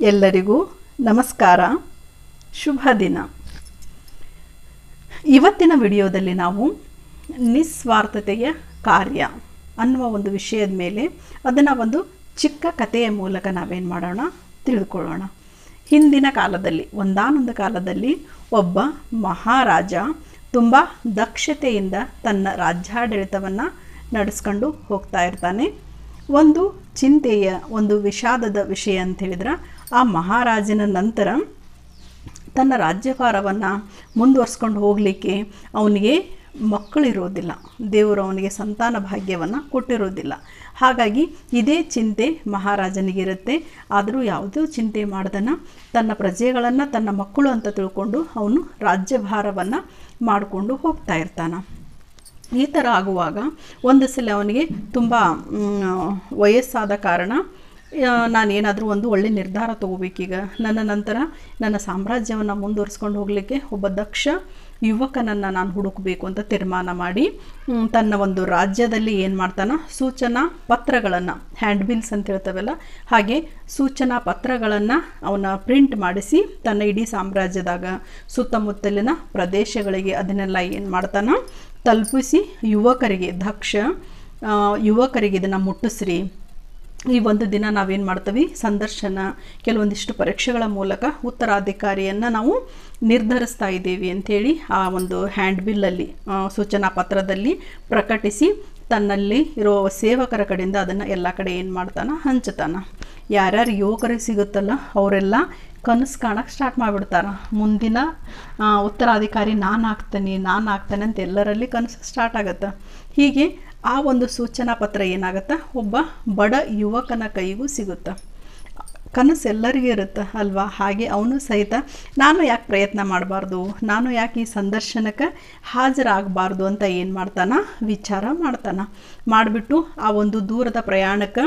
ಎಲ್ಲರಿಗೂ ನಮಸ್ಕಾರ. ಶುಭ ದಿನ. ಇವತ್ತಿನ ವಿಡಿಯೋದಲ್ಲಿ ನಾವು ನಿಸ್ವಾರ್ಥತೆಯ ಕಾರ್ಯ ಅನ್ನುವ ಒಂದು ವಿಷಯದ ಮೇಲೆ ಅದನ್ನು ಒಂದು ಚಿಕ್ಕ ಕಥೆಯ ಮೂಲಕ ನಾವೇನು ಮಾಡೋಣ? ತಿಳಿದುಕೊಳ್ಳೋಣ ಹಿಂದಿನ ಕಾಲದಲ್ಲಿ, ಒಂದಾನೊಂದು ಕಾಲದಲ್ಲಿ ಒಬ್ಬ ಮಹಾರಾಜ ತುಂಬ ದಕ್ಷತೆಯಿಂದ ತನ್ನ ರಾಜ್ಯಾಡಳಿತವನ್ನು ನಡೆಸ್ಕೊಂಡು ಹೋಗ್ತಾ ಇರ್ತಾನೆ. ಒಂದು ಚಿಂತೆಯ, ಒಂದು ವಿಷಾದದ ವಿಷಯ ಅಂತ ಹೇಳಿದ್ರೆ ಆ ಮಹಾರಾಜನ ನಂತರ ತನ್ನ ರಾಜ್ಯಭಾರವನ್ನು ಮುಂದುವರ್ಸ್ಕೊಂಡು ಹೋಗಲಿಕ್ಕೆ ಅವನಿಗೆ ಮಕ್ಕಳಿರೋದಿಲ್ಲ. ದೇವರು ಅವನಿಗೆ ಸಂತಾನ ಭಾಗ್ಯವನ್ನು ಕೊಟ್ಟಿರೋದಿಲ್ಲ. ಹಾಗಾಗಿ ಇದೇ ಚಿಂತೆ ಮಹಾರಾಜನಿಗಿರುತ್ತೆ. ಆದರೂ ಯಾವುದೂ ಚಿಂತೆ ಮಾಡ್ದನ ತನ್ನ ಪ್ರಜೆಗಳನ್ನು, ತನ್ನ ಮಕ್ಕಳು ಅಂತ ತಿಳ್ಕೊಂಡು ಅವನು ರಾಜ್ಯಭಾರವನ್ನು ಮಾಡಿಕೊಂಡು ಹೋಗ್ತಾ ಇರ್ತಾನೆ. ಈ ಥರ ಆಗುವಾಗ ಒಂದು ಸಲ ಅವನಿಗೆ ತುಂಬ ವಯಸ್ಸಾದ ಕಾರಣ ನಾನೇನಾದರೂ ಒಂದು ಒಳ್ಳೆ ನಿರ್ಧಾರ ತಗೋಬೇಕೀಗ. ನನ್ನ ನಂತರ ನನ್ನ ಸಾಮ್ರಾಜ್ಯವನ್ನು ಮುಂದುವರಿಸ್ಕೊಂಡು ಹೋಗಲಿಕ್ಕೆ ಒಬ್ಬ ದಕ್ಷ ಯುವಕನನ್ನು ನಾನು ಹುಡುಕಬೇಕು ಅಂತ ತೀರ್ಮಾನ ಮಾಡಿ ತನ್ನ ಒಂದು ರಾಜ್ಯದಲ್ಲಿ ಏನು ಮಾಡ್ತಾನೆ? ಸೂಚನಾ ಪತ್ರಗಳನ್ನು ಹ್ಯಾಂಡ್ ಬಿಲ್ಸ್ ಅಂತ ಹೇಳ್ತವಲ್ಲ, ಹಾಗೆ ಸೂಚನಾ ಪತ್ರಗಳನ್ನು ಅವನ ಪ್ರಿಂಟ್ ಮಾಡಿಸಿ ತನ್ನ ಇಡೀ ಸಾಮ್ರಾಜ್ಯದಾಗ ಸುತ್ತಮುತ್ತಲಿನ ಪ್ರದೇಶಗಳಿಗೆ ಅದನ್ನೆಲ್ಲ ಏನು ಮಾಡ್ತಾನೆ? ತಲುಪಿಸಿ ಯುವಕರಿಗೆ, ದಕ್ಷ ಯುವಕರಿಗೆ ಇದನ್ನು ಮುಟ್ಟಿಸ್ರಿ. ಈ ಒಂದು ದಿನ ನಾವೇನು ಮಾಡ್ತೀವಿ? ಸಂದರ್ಶನ, ಕೆಲವೊಂದಿಷ್ಟು ಪರೀಕ್ಷೆಗಳ ಮೂಲಕ ಉತ್ತರಾಧಿಕಾರಿಯನ್ನು ನಾವು ನಿರ್ಧರಿಸ್ತಾ ಇದ್ದೀವಿ ಅಂಥೇಳಿ ಆ ಒಂದು ಹ್ಯಾಂಡ್ ಬಿಲ್ಲಲ್ಲಿ ಸೂಚನಾ ಪತ್ರದಲ್ಲಿ ಪ್ರಕಟಿಸಿ ತನ್ನಲ್ಲಿ ಇರೋ ಸೇವಕರ ಕಡೆಯಿಂದ ಅದನ್ನು ಎಲ್ಲ ಕಡೆ ಏನು ಮಾಡ್ತಾನೆ? ಹಂಚ್ತಾನೆ. ಯಾರ್ಯಾರು ಯುವಕರಿಗೆ ಸಿಗುತ್ತಲ್ಲ, ಅವರೆಲ್ಲ ಕನಸು ಕಾಣಕ್ಕೆ ಸ್ಟಾರ್ಟ್ ಮಾಡಿಬಿಡ್ತಾರೆ. ಮುಂದಿನ ಉತ್ತರಾಧಿಕಾರಿ ನಾನು ಹಾಕ್ತೀನಿ ನಾನು ಆಗ್ತೇನೆ ಅಂತ ಎಲ್ಲರಲ್ಲಿ ಕನಸು ಸ್ಟಾರ್ಟ್ ಆಗುತ್ತೆ. ಹೀಗೆ ಆ ಒಂದು ಸೂಚನಾ ಪತ್ರ ಏನಾಗುತ್ತೆ? ಒಬ್ಬ ಬಡ ಯುವಕನ ಕೈಗೂ ಸಿಗುತ್ತೆ? ಕನಸು ಎಲ್ಲರಿಗೂ ಇರುತ್ತೆ? ಅಲ್ವಾ? ಹಾಗೆ ಅವನು ಸಹಿತ ನಾನು ಯಾಕೆ ಪ್ರಯತ್ನ ಮಾಡಬಾರ್ದು? ನಾನು ಯಾಕೆ ಈ ಸಂದರ್ಶನಕ್ಕೆ ಹಾಜರಾಗಬಾರ್ದು ಅಂತ ಏನು ಮಾಡ್ತಾನ? ವಿಚಾರ ಮಾಡ್ತಾನ? ಮಾಡಿಬಿಟ್ಟು ಆ ಒಂದು ದೂರದ ಪ್ರಯಾಣಕ್ಕೆ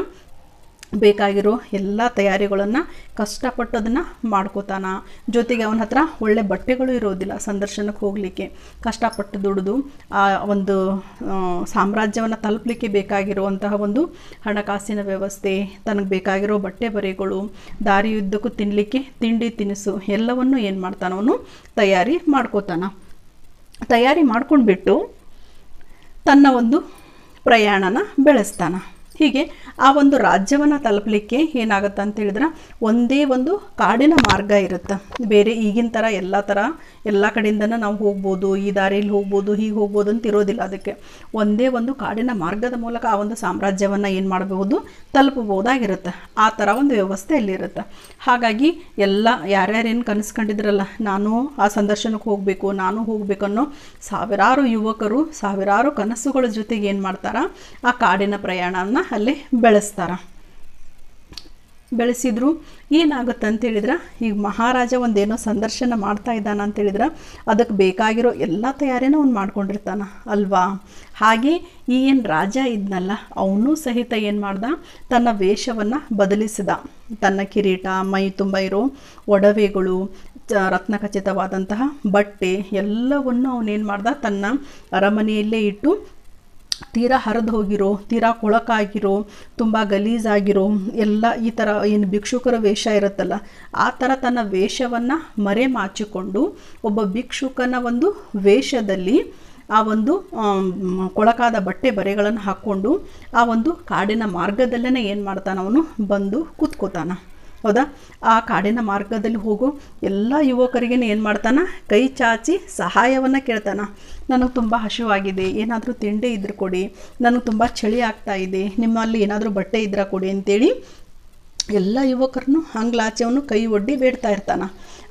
ಬೇಕಾಗಿರೋ ಎಲ್ಲ ತಯಾರಿಗಳನ್ನು ಕಷ್ಟಪಟ್ಟು ಅದನ್ನು ಮಾಡ್ಕೋತಾನ. ಜೊತೆಗೆ ಅವನ ಹತ್ರ ಒಳ್ಳೆ ಬಟ್ಟೆಗಳು ಇರೋದಿಲ್ಲ ಸಂದರ್ಶನಕ್ಕೆ ಹೋಗಲಿಕ್ಕೆ. ಕಷ್ಟಪಟ್ಟು ದುಡಿದು ಆ ಒಂದು ಸಾಮ್ರಾಜ್ಯವನ್ನು ತಲುಪಲಿಕ್ಕೆ ಬೇಕಾಗಿರುವಂತಹ ಒಂದು ಹಣಕಾಸಿನ ವ್ಯವಸ್ಥೆ, ತನಗೆ ಬೇಕಾಗಿರೋ ಬಟ್ಟೆ ಬರೆಗಳು ದಾರಿಯುದ್ದಕ್ಕೂ ತಿನ್ನಲಿಕ್ಕೆ ತಿಂಡಿ ತಿನಿಸು ಎಲ್ಲವನ್ನು ಏನು ಮಾಡ್ತಾನ ಅವನು? ತಯಾರಿ ಮಾಡ್ಕೋತಾನ. ತಯಾರಿ ಮಾಡ್ಕೊಂಡ್ಬಿಟ್ಟು ತನ್ನ ಒಂದು ಪ್ರಯಾಣನ ಬೆಳೆಸ್ತಾನ. ಹೀಗೆ ಆ ಒಂದು ರಾಜ್ಯವನ್ನು ತಲುಪಲಿಕ್ಕೆ ಏನಾಗುತ್ತೆ ಅಂತ ಹೇಳಿದ್ರೆ ಒಂದೇ ಒಂದು ಕಾಡಿನ ಮಾರ್ಗ ಇರುತ್ತೆ. ಬೇರೆ ಈಗಿನ ಥರ ಎಲ್ಲ ಥರ ಎಲ್ಲ ಕಡೆಯಿಂದನೂ ನಾವು ಹೋಗ್ಬೋದು, ಈ ದಾರಿಯಲ್ಲಿ ಹೋಗ್ಬೋದು, ಹೀಗೆ ಹೋಗ್ಬೋದು ಅಂತ ಇರೋದಿಲ್ಲ ಅದಕ್ಕೆ. ಒಂದೇ ಒಂದು ಕಾಡಿನ ಮಾರ್ಗದ ಮೂಲಕ ಆ ಒಂದು ಸಾಮ್ರಾಜ್ಯವನ್ನು ಏನು ಮಾಡಬಹುದು, ತಲುಪಬಹುದಾಗಿರುತ್ತೆ. ಆ ಥರ ಒಂದು ವ್ಯವಸ್ಥೆ ಅಲ್ಲಿರುತ್ತೆ ಹಾಗಾಗಿ ಎಲ್ಲ ಯಾರ್ಯಾರೇನು ಕನಸ್ಕೊಂಡಿದ್ರಲ್ಲ, ನಾನು ಆ ಸಂದರ್ಶನಕ್ಕೆ ಹೋಗಬೇಕು, ನಾನು ಹೋಗಬೇಕು ಅನ್ನೋ ಸಾವಿರಾರು ಯುವಕರು, ಸಾವಿರಾರು ಕನಸುಗಳ ಜೊತೆಗೆ ಏನು ಮಾಡ್ತಾರೆ, ಆ ಕಾಡಿನ ಪ್ರಯಾಣನ ಅಲ್ಲಿ ಬೆಳೆಸ್ತಾರ. ಬೆಳೆಸಿದ್ರು ಏನಾಗುತ್ತೆ ಅಂತೇಳಿದ್ರೆ ಈಗ ಮಹಾರಾಜ ಒಂದೇನೋ ಸಂದರ್ಶನ ಮಾಡ್ತಾ ಇದ್ದಾನ ಅಂತ ಹೇಳಿದ್ರೆ ಅದಕ್ಕೆ ಬೇಕಾಗಿರೋ ಎಲ್ಲ ತಯಾರಿನ ಅವ್ನು ಮಾಡ್ಕೊಂಡಿರ್ತಾನ, ಅಲ್ವಾ? ಹಾಗೆ ಈ ಏನು ರಾಜ ಇದ್ನಲ್ಲ, ಅವನು ಸಹಿತ ಏನು ಮಾಡ್ದ, ತನ್ನ ವೇಷವನ್ನು ಬದಲಿಸಿದ. ತನ್ನ ಕಿರೀಟ, ಮೈ ತುಂಬ ಇರೋ ಒಡವೆಗಳು ರತ್ನಖಚಿತವಾದಂತಹ ಬಟ್ಟೆ ಎಲ್ಲವನ್ನು ಅವನೇನು ಮಾಡ್ದ, ತನ್ನ ಅರಮನೆಯಲ್ಲೇ ಇಟ್ಟು ತೀರಾ ಹರಿದು ಹೋಗಿರೋ, ತೀರಾ ಕೊಳಕಾಗಿರೋ, ತುಂಬ ಗಲೀಜಾಗಿರೋ, ಎಲ್ಲ ಈ ಥರ ಏನು ಭಿಕ್ಷುಕರ ವೇಷ ಇರುತ್ತಲ್ಲ, ಆ ಥರ ತನ್ನ ವೇಷವನ್ನು ಮರೆಮಾಚಿಕೊಂಡು ಒಬ್ಬ ಭಿಕ್ಷುಕನ ಒಂದು ವೇಷದಲ್ಲಿ ಆ ಒಂದು ಕೊಳಕಾದ ಬಟ್ಟೆ ಬರೆಗಳನ್ನು ಹಾಕ್ಕೊಂಡು ಆ ಒಂದು ಕಾಡಿನ ಮಾರ್ಗದಲ್ಲೇ ಏನು ಮಾಡ್ತಾನೆ ಅವನು ಬಂದು ಕೂತ್ಕೋತಾನ. ಹೌದಾ? ಆ ಕಾಡಿನ ಮಾರ್ಗದಲ್ಲಿ ಹೋಗೋ. ಎಲ್ಲ ಯುವಕರಿಗೆ ಏನು ಮಾಡ್ತಾನೆ? ಕೈ ಚಾಚಿ ಸಹಾಯವನ್ನು ಕೇಳ್ತಾನೆ. ನನಗೆ ತುಂಬ ಹಸಿವಾಗಿದೆ. ಏನಾದರೂ ತಿಂಡಿ ಇದ್ರೆ ಕೊಡಿ. ನನಗೆ ತುಂಬ ಚಳಿ ಆಗ್ತಾ ಇದೆ. ನಿಮ್ಮಲ್ಲಿ ಏನಾದರೂ ಬಟ್ಟೆ ಇದ್ರೆ ಕೊಡಿ ಅಂತೇಳಿ ಎಲ್ಲ ಯುವಕರನ್ನು ಅಂಗ್ಲಾಚೆಯನ್ನು ಕೈ ಒಡ್ಡಿ ಬೇಡ್ತಾ ಇರ್ತಾನೆ.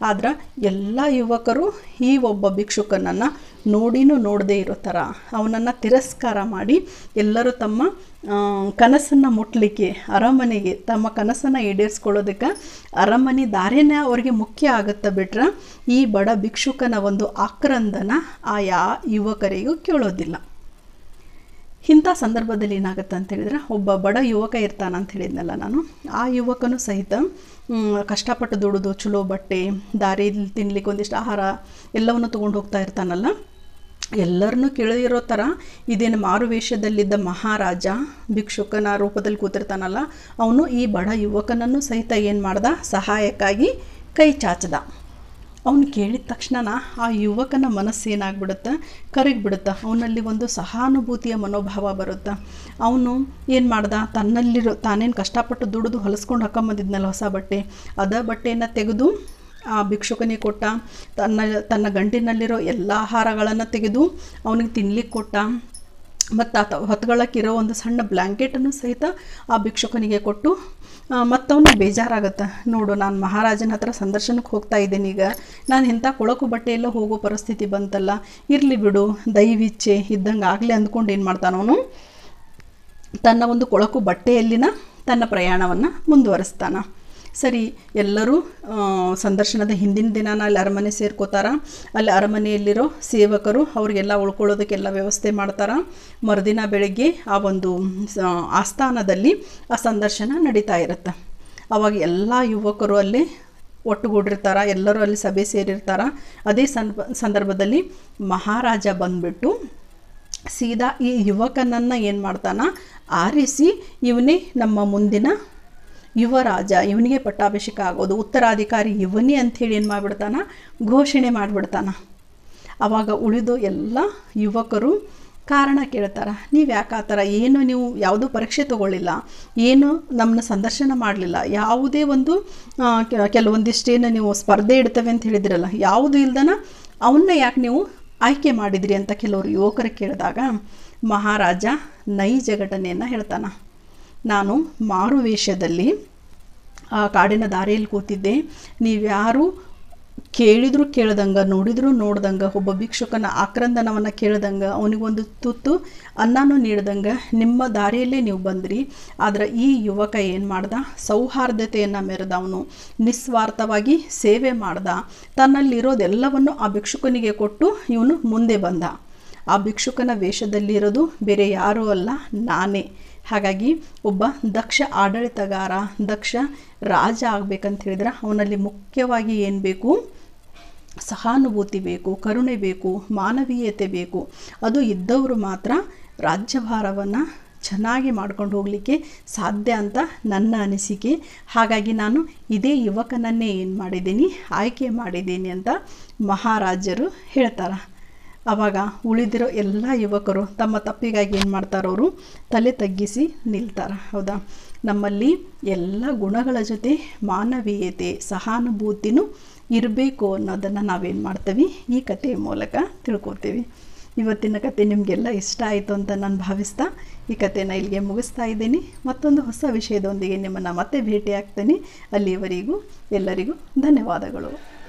ಆದ್ರೆ ಎಲ್ಲ ಯುವಕರು ಈ ಒಬ್ಬ ಭಿಕ್ಷುಕನನ್ನು ನೋಡಿನೂ ನೋಡದೇ ಇರೋ ಥರ ಅವನನ್ನು ತಿರಸ್ಕಾರ ಮಾಡಿ ಎಲ್ಲರೂ ತಮ್ಮ ಕನಸನ್ನು ಮುಟ್ಲಿಕ್ಕೆ, ಅರಮನೆಗೆ, ತಮ್ಮ ಕನಸನ್ನು ಈಡೇರಿಸ್ಕೊಳ್ಳೋದಕ್ಕೆ ಅರಮನೆ ದಾರಿನೇ ಅವರಿಗೆ ಮುಖ್ಯ ಆಗುತ್ತೆ ಬಿಟ್ರೆ ಈ ಬಡ ಭಿಕ್ಷುಕನ ಒಂದು ಆಕ್ರಂದನ ಆ ಯಾ ಯುವಕರಿಗೂ ಕೇಳೋದಿಲ್ಲ. ಇಂಥ ಸಂದರ್ಭದಲ್ಲಿ ಏನಾಗುತ್ತೆ ಅಂತ ಹೇಳಿದ್ರೆ, ಒಬ್ಬ ಬಡ ಯುವಕ ಇರ್ತಾನ ಅಂತ ಹೇಳಿದ್ನಲ್ಲ ನಾನು. ಆ ಯುವಕನು ಸಹಿತ ಕಷ್ಟಪಟ್ಟು ದುಡಿದು, ಚಲೋ ಬಟ್ಟೆ ದಾರಿ ತಿನ್ಲಿಕ್ಕೆ ಒಂದಿಷ್ಟು ಆಹಾರ ಎಲ್ಲವನ್ನು ತೊಗೊಂಡು ಹೋಗ್ತಾ ಇರ್ತಾನಲ್ಲ. ಎಲ್ಲರನ್ನೂ ಕೇಳಿರೋ ಥರ ಇದೇನು ಮಾರುವೇಷದಲ್ಲಿದ್ದ ಮಹಾರಾಜ, ಭಿಕ್ಷುಕನ ರೂಪದಲ್ಲಿ ಕೂತಿರ್ತಾನಲ್ಲ, ಅವನು ಈ ಬಡ ಯುವಕನನ್ನು ಸಹಿತ ಏನು ಮಾಡ್ದ ಸಹಾಯಕ್ಕಾಗಿ ಕೈ ಚಾಚದ. ಅವನು ಕೇಳಿದ ತಕ್ಷಣ ಆ ಯುವಕನ ಮನಸ್ಸು ಏನಾಗ್ಬಿಡುತ್ತೆ? ಕರಗಿಬಿಡುತ್ತೆ. ಅವನಲ್ಲಿ ಒಂದು ಸಹಾನುಭೂತಿಯ ಮನೋಭಾವ ಬರುತ್ತೆ. ಅವನು ಏನು ಮಾಡ್ದ? ತನ್ನಲ್ಲಿರೋ, ತಾನೇನು ಕಷ್ಟಪಟ್ಟು ದುಡಿದು ಹೊಲಿಸ್ಕೊಂಡು ಹಾಕೊಂಬಂದಿದ್ನಲ್ಲ ಹೊಸ ಬಟ್ಟೆ? ಅದ ಬಟ್ಟೆಯನ್ನು ತೆಗೆದು ಆ ಭಿಕ್ಷುಕನಿಗೆ ಕೊಟ್ಟ, ತನ್ನ ತನ್ನ ಗಂಟಿನಲ್ಲಿರೋ ಎಲ್ಲ ಆಹಾರಗಳನ್ನು ತೆಗೆದು ಅವನಿಗೆ ತಿನ್ಲಿಕ್ಕೆ ಕೊಟ್ಟ. ಮತ್ತು ಆತ ಹೊತ್ಕೊಳ್ಳೋಕ್ಕಿರೋ ಒಂದು ಸಣ್ಣ ಬ್ಲ್ಯಾಂಕೆಟನ್ನು ಸಹಿತ ಆ ಭಿಕ್ಷುಕನಿಗೆ ಕೊಟ್ಟು ಮತ್ತವನಿಗೆ ಬೇಜಾರಾಗುತ್ತೆ. ನೋಡು, ನಾನು ಮಹಾರಾಜನ ಹತ್ರ ಸಂದರ್ಶನಕ್ಕೆ ಹೋಗ್ತಾ ಇದ್ದೀನಿ ಈಗ. ನಾನು ಇಂಥ ಕೊಳಕು ಬಟ್ಟೆಯೆಲ್ಲ ಹೋಗೋ ಪರಿಸ್ಥಿತಿ ಬಂತಲ್ಲ, ಇರಲಿ ಬಿಡು, ದೈವಿಚ್ಛೆ ಇದ್ದಂಗೆ ಆಗಲಿ ಅಂದ್ಕೊಂಡು ಏನು ಮಾಡ್ತಾನವನು ತನ್ನ ಒಂದು ಕೊಳಕು ಬಟ್ಟೆಯಲ್ಲಿನ ತನ್ನ ಪ್ರಯಾಣವನ್ನು ಮುಂದುವರಿಸ್ತಾನ. ಸರಿ, ಎಲ್ಲರೂ ಸಂದರ್ಶನದ ಹಿಂದಿನ ದಿನ ಅಲ್ಲಿ ಅರಮನೆ ಸೇರ್ಕೋತಾರ. ಅಲ್ಲಿ ಅರಮನೆಯಲ್ಲಿರೋ ಸೇವಕರು ಅವ್ರಿಗೆಲ್ಲ ಉಳ್ಕೊಳ್ಳೋದಕ್ಕೆಲ್ಲ ವ್ಯವಸ್ಥೆ ಮಾಡ್ತಾರ. ಮರುದಿನ ಬೆಳಗ್ಗೆ ಆ ಒಂದು ಆಸ್ಥಾನದಲ್ಲಿ ಆ ಸಂದರ್ಶನ ನಡೀತಾ ಇರುತ್ತೆ. ಅವಾಗ ಎಲ್ಲ ಯುವಕರು ಅಲ್ಲಿ ಒಟ್ಟುಗೂಡಿರ್ತಾರ, ಎಲ್ಲರೂ ಅಲ್ಲಿ ಸಭೆ ಸೇರಿರ್ತಾರ. ಅದೇ ಸಂದ ಸಂದರ್ಭದಲ್ಲಿ ಮಹಾರಾಜ ಬಂದ್ಬಿಟ್ಟು ಸೀದಾ ಈ ಯುವಕನನ್ನು ಏನು ಮಾಡ್ತಾನ? ಆರಿಸಿ ಇವನೇ ನಮ್ಮ ಮುಂದಿನ ಯುವರಾಜ, ಇವನಿಗೆ ಪಟ್ಟಾಭಿಷೇಕ ಆಗೋದು, ಉತ್ತರಾಧಿಕಾರಿ ಇವನೇ ಅಂಥೇಳಿ ಏನು ಮಾಡಿಬಿಡ್ತಾನ? ಘೋಷಣೆ ಮಾಡಿಬಿಡ್ತಾನ. ಆವಾಗ ಉಳಿದು ಎಲ್ಲ ಯುವಕರು ಕಾರಣ ಕೇಳ್ತಾರೆ. ನೀವು ಯಾಕೆ ಆ ಥರ ಏನು ನೀವು ಯಾವುದೂ ಪರೀಕ್ಷೆ ತಗೊಳ್ಳಿಲ್ಲ, ಏನು ನಮ್ಮನ್ನ ಸಂದರ್ಶನ ಮಾಡಲಿಲ್ಲ, ಯಾವುದೇ ಒಂದು ಕೆಲವೊಂದಿಷ್ಟೇನು ನೀವು ಸ್ಪರ್ಧೆ ಇಡ್ತವೆ ಅಂತ ಹೇಳಿದ್ರಲ್ಲ, ಯಾವುದು ಇಲ್ದನ ಅವನ್ನ ಯಾಕೆ ನೀವು ಆಯ್ಕೆ ಮಾಡಿದ್ರಿ ಅಂತ ಕೆಲವರು ಯುವಕರು ಕೇಳಿದಾಗ ಮಹಾರಾಜ ನೈಜ ಘಟನೆಯನ್ನು ಹೇಳ್ತಾನ. ನಾನು ಮಾರು ವೇಷದಲ್ಲಿ, ಆ ಕಾಡಿನ ದಾರಿಯಲ್ಲಿ ಕೂತಿದ್ದೆ. ನೀವ್ಯಾರು ಕೇಳಿದ್ರು ಕೇಳ್ದಂಗೆ, ನೋಡಿದ್ರು ನೋಡ್ದಂಗೆ, ಒಬ್ಬ ಭಿಕ್ಷುಕನ ಆಕ್ರಂದನವನ್ನು ಕೇಳ್ದಂಗೆ, ಅವನಿಗೊಂದು ತುತ್ತು ಅನ್ನನೂ ನೀಡ್ದಂಗೆ, ನಿಮ್ಮ ದಾರಿಯಲ್ಲೇ ನೀವು ಬಂದ್ರಿ. ಆದರೆ ಈ ಯುವಕ ಏನು ಮಾಡ್ದ? ಸೌಹಾರ್ದತೆಯನ್ನು ಮೆರೆದ ಅವನು. ನಿಸ್ವಾರ್ಥವಾಗಿ ಸೇವೆ ಮಾಡ್ದ. ತನ್ನಲ್ಲಿರೋದೆಲ್ಲವನ್ನು ಆ ಭಿಕ್ಷುಕನಿಗೆ ಕೊಟ್ಟು ಇವನು ಮುಂದೆ ಬಂದ. ಆ ಭಿಕ್ಷುಕನ ವೇಷದಲ್ಲಿರೋದು ಬೇರೆ ಯಾರೂ ಅಲ್ಲ, ನಾನೇ. ಹಾಗಾಗಿ ಒಬ್ಬ ದಕ್ಷ ಆಡಳಿತಗಾರ, ದಕ್ಷ ರಾಜ ಆಗ್ಬೇಕಂತ ಹೇಳಿದ್ರೆ ಅವನಲ್ಲಿ ಮುಖ್ಯವಾಗಿ ಏನು ಬೇಕು? ಸಹಾನುಭೂತಿ ಬೇಕು, ಕರುಣೆ ಬೇಕು, ಮಾನವೀಯತೆ ಬೇಕು. ಅದು ಇದ್ದವರು ಮಾತ್ರ ರಾಜ್ಯಭಾರವನ್ನು ಚೆನ್ನಾಗಿ ಮಾಡ್ಕೊಂಡು ಹೋಗಲಿಕ್ಕೆ ಸಾಧ್ಯ ಅಂತ ನನ್ನ ಅನಿಸಿಕೆ. ಹಾಗಾಗಿ ನಾನು ಇದೇ ಯುವಕನನ್ನೇ ಏನು ಮಾಡಿದ್ದೀನಿ? ಆಯ್ಕೆ ಮಾಡಿದ್ದೀನಿ ಅಂತ ಮಹಾರಾಜರು ಹೇಳ್ತಾರೆ. ಆವಾಗ ಉಳಿದಿರೋ ಎಲ್ಲ ಯುವಕರು ತಮ್ಮ ತಪ್ಪಿಗಾಗಿ ಏನು ಮಾಡ್ತಾರವರು ತಲೆ ತಗ್ಗಿಸಿ ನಿಲ್ತಾರೆ, ಹೌದಾ? ನಮ್ಮಲ್ಲಿ ಎಲ್ಲ ಗುಣಗಳ ಜೊತೆ ಮಾನವೀಯತೆ, ಸಹಾನುಭೂತಿನೂ ಇರಬೇಕು ಅನ್ನೋದನ್ನು ನಾವೇನು ಮಾಡ್ತೀವಿ? ಈ ಕಥೆಯ ಮೂಲಕ ತಿಳ್ಕೊತೀವಿ. ಇವತ್ತಿನ ಕತೆ ನಿಮಗೆಲ್ಲ ಇಷ್ಟ ಆಯಿತು ಅಂತ ನಾನು ಭಾವಿಸ್ತಾ ಈ ಕಥೆನ ಇಲ್ಲಿಗೆ ಮುಗಿಸ್ತಾ ಇದ್ದೀನಿ. ಮತ್ತೊಂದು ಹೊಸ ವಿಷಯದೊಂದಿಗೆ ನಿಮ್ಮನ್ನು ಮತ್ತೆ ಭೇಟಿ ಆಗ್ತೀನಿ ಅಲ್ಲಿಯವರೆಗೂ ಎಲ್ಲರಿಗೂ ಧನ್ಯವಾದಗಳು.